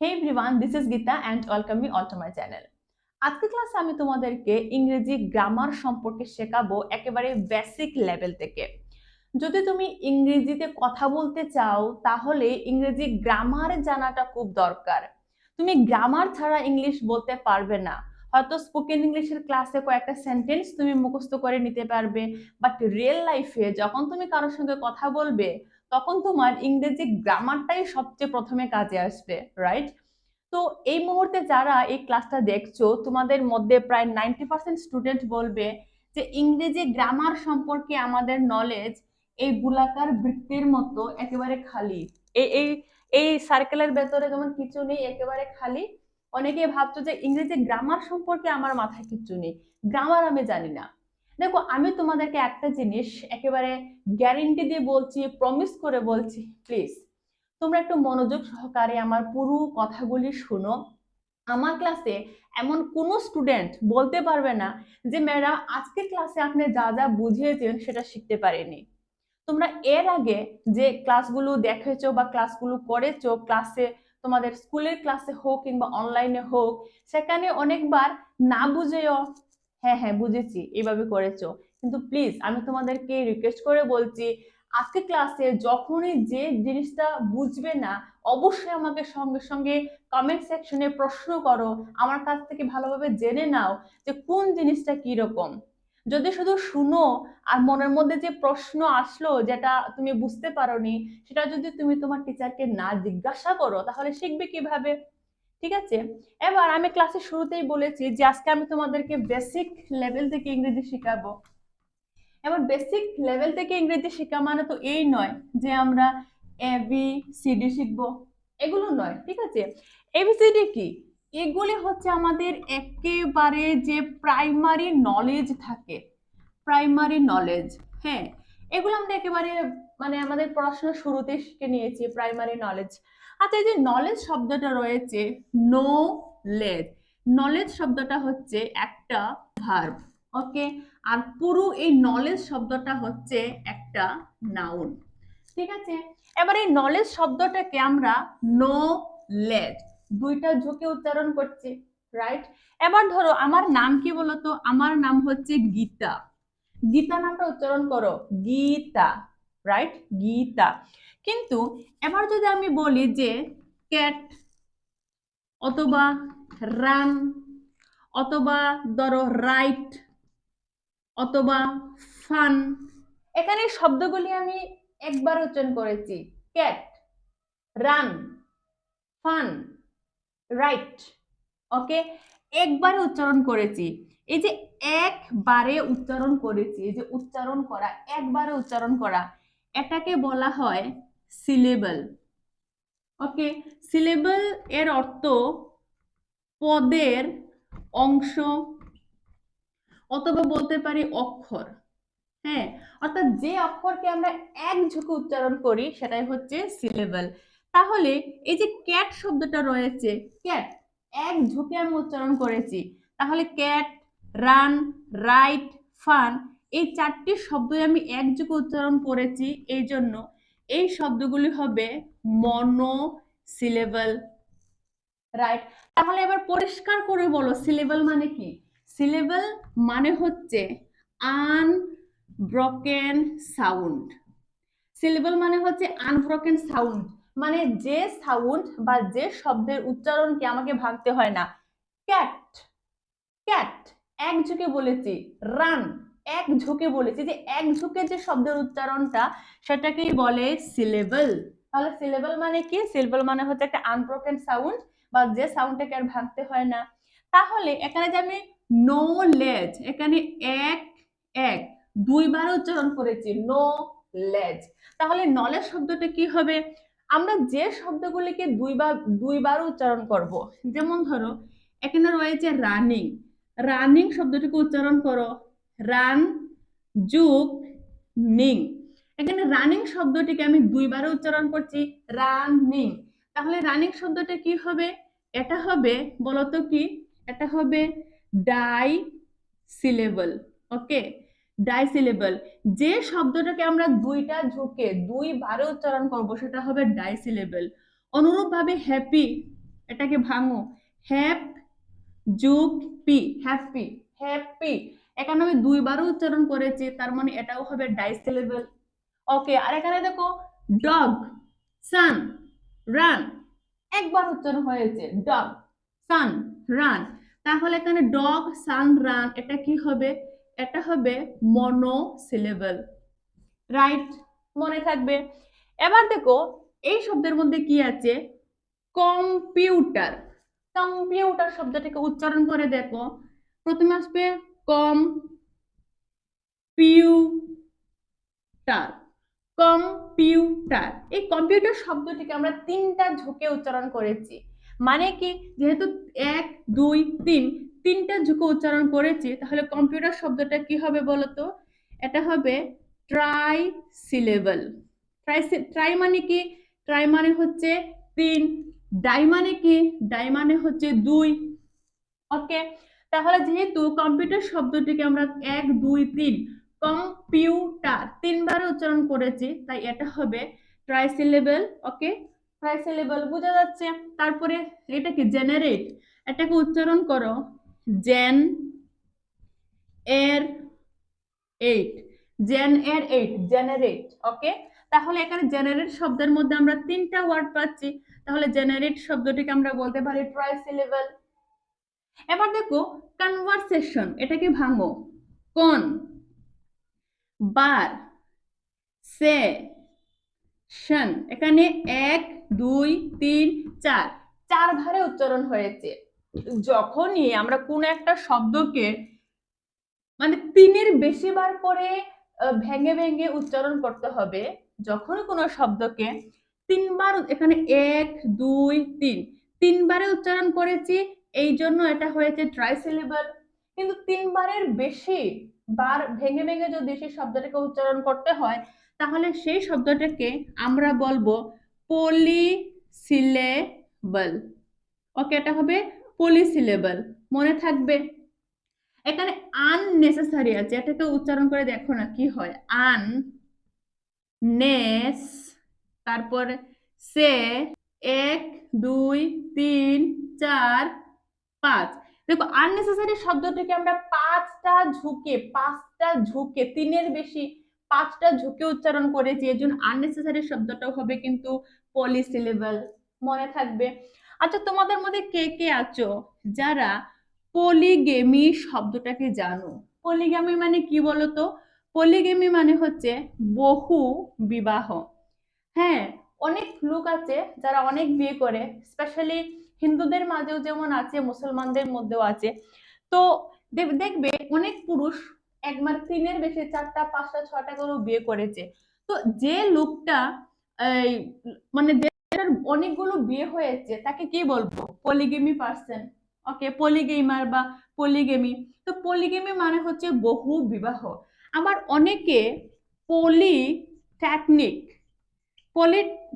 Hey everyone this is Gita and welcome me all to my channel আজকে ক্লাসে আমি তোমাদেরকে ইংরেজি গ্রামার সম্পর্কে শেখাবো একেবারে বেসিক লেভেল থেকে। যদি তুমি ইংরেজিতে কথা বলতে চাও, তাহলে ইংরেজি গ্রামার জানাটা খুব দরকার। তুমি গ্রামার ছাড়া ইংলিশ বলতে পারবে না। হয়তো স্পোকেন ইংলিশের ক্লাসে কয়েকটা সেন্টেন্স তুমি মুখস্থ করে নিতে পারবে বাট রিয়েল লাইফে যখন তুমি কারোর সঙ্গে কথা বলবে তখন তোমার ইংরেজি গ্রামারটাই সবচেয়ে প্রথমে কাজে আসবে রাইট তো এই মুহূর্তে যারা এই ক্লাসটা দেখছ, তোমাদের মধ্যে প্রায় নাইনটি পার্সেন্ট স্টুডেন্ট বলবে যে ইংরেজি গ্রামার সম্পর্কে আমাদের নলেজ এই গোলাকার বৃত্তির মতো একেবারে খালি। এই এই এই সার্কেলের ভেতরে যেমন কিছু নেই, একেবারে খালি। অনেকে ভাবছ যে ইংরেজি গ্রামার সম্পর্কে আমার মাথায় কিছু নেই। গ্রামার আমি জানি না। দেখো, আমি তোমাদেরকে একটা জিনিস একেবারে গ্যারেন্টি দিয়ে বলছি প্রমিস করে বলছি প্লিজ তোমরা একটু মনোযোগ সহকারে আমার পুরো কথাগুলি শুনো। আমার ক্লাসে এমন কোনো স্টুডেন্ট বলতে পারবে না যে, ম্যাডাম, আজকের ক্লাসে আপনি যা যা বুঝিয়েছেন সেটা শিখতে পারেনি। তোমরা এর আগে যে ক্লাসগুলো দেখেছ বা ক্লাসগুলো করেছ ক্লাসে তোমাদের স্কুলের ক্লাসে হোক কিংবা অনলাইনে হোক, সেখানে অনেকবার না বুঝেও হ্যাঁ হ্যাঁ বুঝেছি এইভাবে করেছ। কিন্তু প্লিজ আমি তোমাদেরকে রিকোয়েস্ট করে বলছি, আজকে ক্লাসে যখনই যে জিনিসটা বুঝবে না, অবশ্যই আমাকে সঙ্গে সঙ্গে কমেন্ট সেকশনে প্রশ্ন করো, আমার কাছ থেকে ভালোভাবে জেনে নাও যে কোন জিনিসটা কি রকম যদি শুধু শুনো আর মনের মধ্যে যে প্রশ্ন আসলো যেটা তুমি বুঝতে পারোনি, সেটা যদি তুমি তোমার টিচারকে না জিজ্ঞাসা করো, তাহলে শিখবে কীভাবে? ঠিক আছে? এবার আমি ক্লাসের শুরুতেই বলেছি যে আজকে আমি তোমাদেরকে বেসিক লেভেল থেকে ইংরেজি শেখাবো। এবার বেসিক লেভেল থেকে ইংরেজি শেখা মানে তো এই নয় যে আমরা এ বি সিডি শিখব। এগুলো নয়, ঠিক আছে? এবিসিডি কি? এগুলি হচ্ছে আমাদের একেবারে যে প্রাইমারি নলেজ থাকে। প্রাইমারি নলেজ হ্যাঁ? এগুলো আমরা একেবারে মানে আমাদের পড়াশোনা শুরুতে শিখে নিয়েছি প্রাইমারি নলেজ আচ্ছা এই যে নলেজ শব্দটা রয়েছে নো লেজ নলেজ শব্দটা হচ্ছে একটা ভার্ব ওকে আর পুরো এই নলেজ শব্দটা হচ্ছে একটা নাউন ঠিক আছে? এবার এই নলেজ শব্দটাকে আমরা নো লেজ দুইটা ঝুঁকে উচ্চারণ করছি রাইট এবার ধরো, আমার নাম কি বলতো? আমার নাম হচ্ছে গীতা। গীতা নামটা উচ্চারণ করো, গীতা। রাইট গীতা কিন্তু এবার যদি আমি বলি যে ক্যাট অথবা রান অথবা ধরো রাইট অথবা ফান এখানে শব্দগুলি আমি একবার উচ্চারণ করেছি। Cat run fun right okay একবারে উচ্চারণ করেছি। এই যে একবারে উচ্চারণ করেছি, এই যে উচ্চারণ করা, একবারে উচ্চারণ করা এটাকে বলা হয় সিলেবল ওকে সিলেবল এর অর্থ পদের অংশ অথবা বলতে পারি অক্ষর। হ্যাঁ? অর্থাৎ যে অক্ষরকে আমরা এক ঝুঁকে উচ্চারণ করি, সেটাই হচ্ছে সিলেবল তাহলে এই যে ক্যাট শব্দটা রয়েছে ক্যাট এক ঝুঁকে আমি উচ্চারণ করেছি। তাহলে ক্যাট রান রাইট ফান এই চারটি শব্দই আমি এক যুগে উচ্চারণ করেছি, এই জন্য এই শব্দগুলি হবে মনো সিলেবল রাইট তাহলে এবার পরিষ্কার করে বলো সিলেবল মানে কি? সিলেবল মানে হচ্ছে আনব্রকেন সাউন্ড সিলেবল মানে হচ্ছে আনব্রকেন সাউন্ড মানে যে সাউন্ড বা যে শব্দের উচ্চারণকে আমাকে ভাবতে হয় না। ক্যাট ক্যাট এক ঝুঁকে বলেছি রান এক ঝুঁকে বলেছি যে এক ঝুঁকে যে শব্দের উচ্চারণটা সেটাকেই বলে সিলেবল তাহলে সিলেবল মানে কি? সিলেবল মানে হচ্ছে একটা আনব্রোকেন সাউন্ড বা যে সাউন্ডটাকে আর ভাঙতে হয় না। তাহলে এখানে যে আমি নো লেজ এখানে এক এক, দুইবার উচ্চারণ করেছি নো লেজ তাহলে নলেজ শব্দটা কি হবে? আমরা যে শব্দগুলিকে দুইবার দুইবার উচ্চারণ করব, যেমন ধরো, এখানে রয়েছে রানিং রানিং শব্দটিকে উচ্চারণ করো। রান, যুগ, নিং। এখানে রানিং শব্দটিকে আমি দুইবার উচ্চারণ করছি রানিং তাহলে রানিং শব্দটা কি হবে? এটা হবে, বলতো কি? এটা হবে disyllable okay disyllable যে শব্দটাকে আমরা দুইটা ঝুঁকে দুইবারে উচ্চারণ করব, সেটা হবে ডাই সিলেবল অনুরূপভাবে হ্যাপি এটাকে ভাঙো। হ্যাপ যুগ, পি হ্যাপি হ্যাপি এখানে আমি দুইবারও উচ্চারণ করেছি, তার মানে এটাও হবে ডাইসিলেবল ওকে আর এখানে দেখো ডগ সান রান একবার উচ্চারণ হয়েছে ডগ সান রান তাহলে এখানে ডগ সান রান এটা কি হবে? এটা হবে মনো মনোসিলেবল রাইট মনে থাকবে? এবার দেখো, এই শব্দের মধ্যে কি আছে? কম্পিউটার কম্পিউটার শব্দটাকে উচ্চারণ করে দেখো। প্রথমে আসবে কম পিউটার কম্পিউটার এই কম্পিউটার শব্দটিকে আমরা তিনটা ঝুঁকে উচ্চারণ করেছি। মানে কি? যেহেতু এক, দুই, তিন, তিনটা ঝুঁকে উচ্চারণ করেছি, তাহলে কম্পিউটার শব্দটা কি হবে বলতো? এটা হবে ট্রাই সিলেবল ট্রাই ট্রাই মানে কি? ট্রাই মানে হচ্ছে তিন, ডাই মানে কি? ডাই মানে হচ্ছে দুই। ওকে? তাহলে যেহেতু কম্পিউটার শব্দটিকে আমরা এক, দুই, তিন কম্পিউটার তিনবার উচ্চারণ করেছি, তাই এটা হবে ট্রাইসিলেবল ওকে ট্রাইসিলেবল বোঝা যাচ্ছে। তারপরে এটা কি জেনারেট এটাকে উচ্চারণ করো gen er eight gen er eight generate okay তাহলে এখানে জেনারেট শব্দের মধ্যে আমরা তিনটা ওয়ার্ড পাচ্ছি। তাহলে জেনারেট শব্দটিকে আমরা বলতে পারি ট্রাইসিলেবল এবার দেখো কনভারসেশন এটাকে ভাঙো কোন বার সে শন এখানে এক, দুই, তিন, চার চার ভারে উচ্চারণ হয়েছে। যখনই আমরা কোন একটা শব্দকে মানে তিনের বেশি বার করে ভেঙে ভেঙে উচ্চারণ করতে হবে যখন কোনো শব্দকে তিনবার, এখানে এক, দুই, তিন, তিনবারে উচ্চারণ করেছি এই জন্য এটা হয়েছে ট্রাইসিলেবল কিন্তু তিনবারের বেশি বার ভেঙে ভেঙে যদি সেই শব্দটাকে উচ্চারণ করতে হয়, তাহলে সেই শব্দটাকে আমরা বলব পলিসিলেবল ওকে এটা হবে পলিসিলেবল মনে থাকবে? এখানে আননেসেসারি আছে। এটাকে উচ্চারণ করে দেখো না কি হয়। আন নেস তারপর সে, এক, দুই, তিন, চার পাঁচ। দেখো আননেসেসারি শব্দটিকে আমরা পাঁচটা ঝুঁকে পাঁচটা ঝুঁকে, তিনের বেশি পাঁচটা ঝুঁকে উচ্চারণ করেছি এই জন্য আননেসেসারি শব্দটাও হবে কিন্তু পলিসিলেবল মনে থাকবে। আচ্ছা তোমাদের মধ্যে কে কে আছো যারা পলিগেমি শব্দটাকে জানো? পলিগেমি মানে কি বলতো? পলিগেমি মানে হচ্ছে বহু বিবাহ। হ্যাঁ অনেক লোক আছে যারা অনেক বিয়ে করে স্পেশালি হিন্দুদের মাঝেও যেমন আছে, মুসলমানদের মধ্যেও আছে। তো দেখবে অনেক পুরুষ একবার তিনের বেশি চারটা, পাঁচটা ছটা করেও বিয়ে করেছে। তো যে লোকটা মানে অনেকগুলো বিয়ে হয়েছে, তাকে কি বলব? Polygamy person. ওকে পলিগেমার বা পলিগেমি। তো পলিগেমি মানে হচ্ছে বহু বিবাহ। আবার অনেকে poly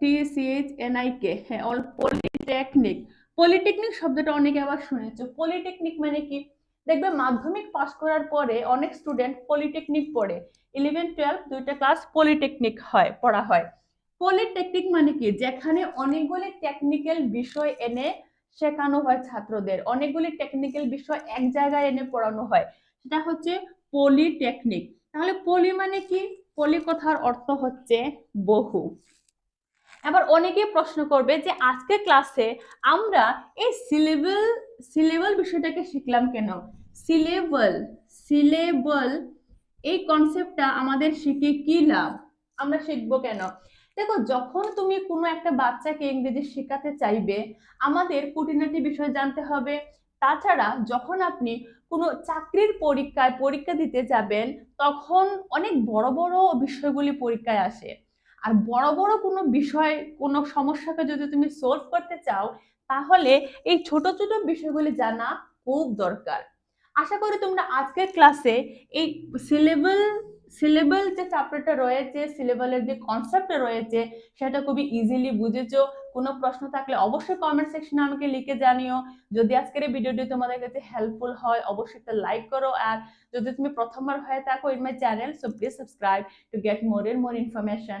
T C H N I K হ্যাঁ পলিটেকনিক পলিটেকনিক শব্দটা অনেকে আবার শুনেছো। পলিটেকনিক মানে কি? দেখবে মাধ্যমিক পাস করার পরে অনেক স্টুডেন্ট পলিটেকনিক পড়ে। ইলেভেন টুয়েলভ দুইটা ক্লাস পলিটেকনিক হয়, পড়া হয়। পলিটেকনিক মানে কি? যেখানে অনেকগুলি টেকনিক্যাল বিষয় এনে শেখানো হয় ছাত্রদের। অনেকগুলি টেকনিক্যাল বিষয় এক জায়গায় এনে পড়ানো হয়। সেটা হচ্ছে পলিটেকনিক তাহলে পলি মানে কি? পলি কথার অর্থ হচ্ছে বহু। এবার অনেকে প্রশ্ন করবে যে আজকে ক্লাসে আমরা এই সিলেবল সিলেবল বিষয়টাকে শিখলাম কেন? সিলেবল সিলেবল এই কনসেপ্টটা আমাদের শিখে কি লাভ? আমরা শিখব কেন? দেখো, যখন তুমি কোনো একটা বাচ্চাকে ইংরেজি শেখাতে চাইবে, আমাদের কুটিনাটি বিষয় জানতে হবে। তাছাড়া যখন আপনি কোনো চাকরির পরীক্ষায় পরীক্ষা দিতে যাবেন, তখন অনেক বড় বড় বিষয়গুলি পরীক্ষায় আসে। আর বড় বড় কোনো বিষয়, কোনো সমস্যাকে যদি তুমি সলভ করতে চাও, তাহলে এই ছোট ছোট বিষয়গুলি জানা খুব দরকার। আশা করি তোমরা আজকের ক্লাসে এই সিলেবল সিলেবল যে চ্যাপ্টারটা রয়েছে সিলেবলের যে কনসেপ্টটা রয়েছে, সেটা খুবই ইজিলি বুঝেছ। কোনো প্রশ্ন থাকলে অবশ্যই কমেন্ট সেকশনে আমাকে লিখে জানিও। যদি আজকের এই ভিডিওটি তোমাদের কাছে হেল্পফুল হয়, অবশ্যই একটা লাইক করো। আর যদি তুমি প্রথমবার হয়ে থাকো in my channel so please subscribe to get more এর more information